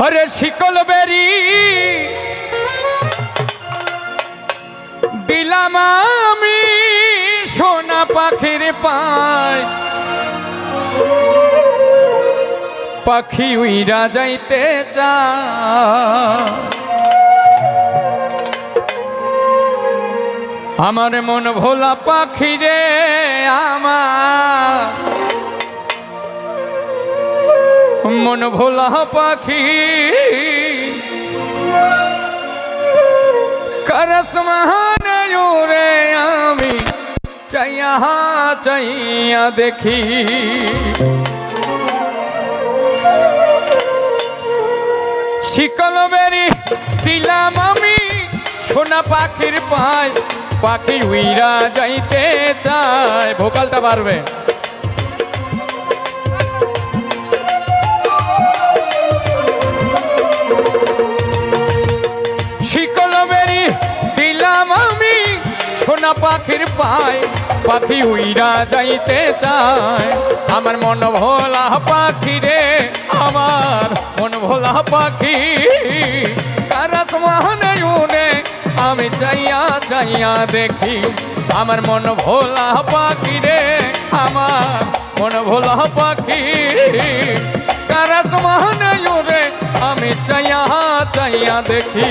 হরে শিকল বেরি। দিলাম আমি সোনা পাখির পায়। পাখি উইরা যাইতে চায়। আমার মন ভোলা পাখি রে আমার। মন ভোলা পাখি। করস রে আমি, চাইয়া চাইয়া দেখি। শিকল বেরি দিলাম আমি, সোনা পাখির পায়, পাখি উইরা যাইতে চায়। ভোকালটা পারবে সোনা পাখির পায় পাখি উইরা যাইতে চায়। আমার মন ভোলা পাখি রে, আমার মন ভোলা পাখি। কারাস মহানে আমি চাইয়া চাইয়া দেখি। আমার মন ভোলা পাখি রে, আমার মন ভোলা পাখি। কারাস মহানে রে আমি চাইয়া চাইয়া দেখি।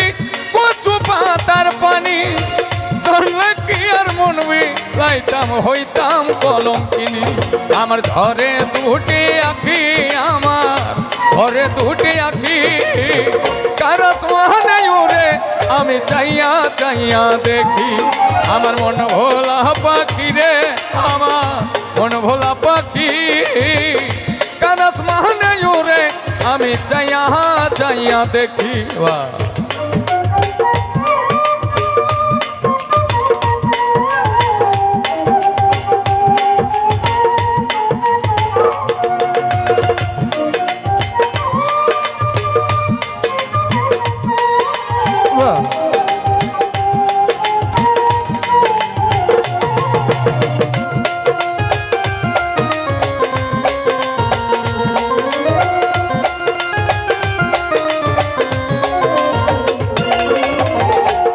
লাইতাম হইতাম কলঙ্কিনী। আমার ঘরে দুটি আখি আমার, ঘরে দুটি আখি। কারস মহানে উড়ে আমি চাইয়া চাইয়া দেখি। আমার মন ভোলা পাখি রে আমার, মন ভোলা পাখি। কারস মহানে উড়ে আমি চাইয়া চাইয়া দেখি। বাহ।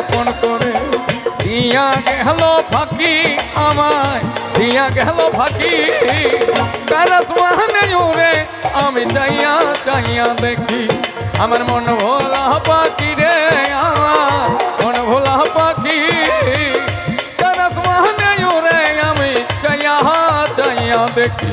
আপন করে। দিয়া গেল ফাঁকি আমায়, দিয়া গেল ফাঁকি। কারাস মহানে উড়ে আমি চাইয়া চাইয়া দেখি, আমার মন ভোলা পাখি রে আমার, মন ভোলা পাখি কারাস মহানে উড়ে আমি চাইয়া চাইয়া দেখি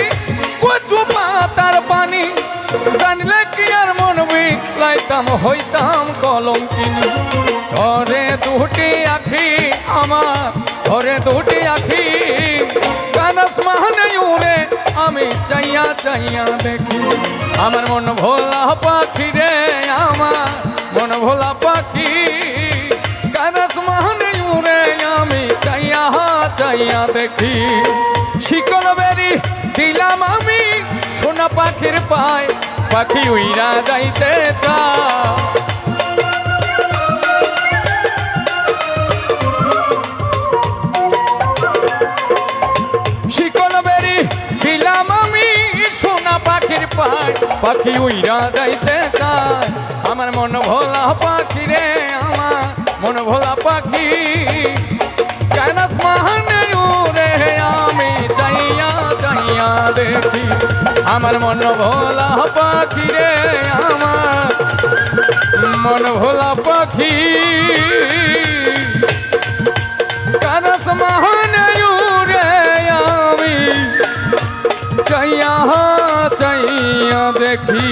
জানলে কি আর মন বিলাইতাম হইতাম কলঙ্কিনী। দুটি আখি আমার, ঝরে দুটি আখি। কানস মাহনে আমি চাইয়া চাইয়া দেখি। আমার মন ভোলা পাখি রে আমার, মন ভোলা পাখি। কানস মাহনে উড়ে আমি চাইয়া চাইয়া দেখি। শিকল বেরি দিলাম আমি, সোনা পাখির পায় পাখি উইরা যাইতে চা। শিকল বেরি দিলাম আমি সোনা পাখির পায় পাখি উইরা যাইতে চায় আমার মন ভোলা পাখি রে আমার। মন ভোলা পাখি আমার মন ভোলা পাখি রে আমার। মন ভোলা পাখি। কারস মহানয়ু রে আমি, চাইয়া চাইয়া দেখি।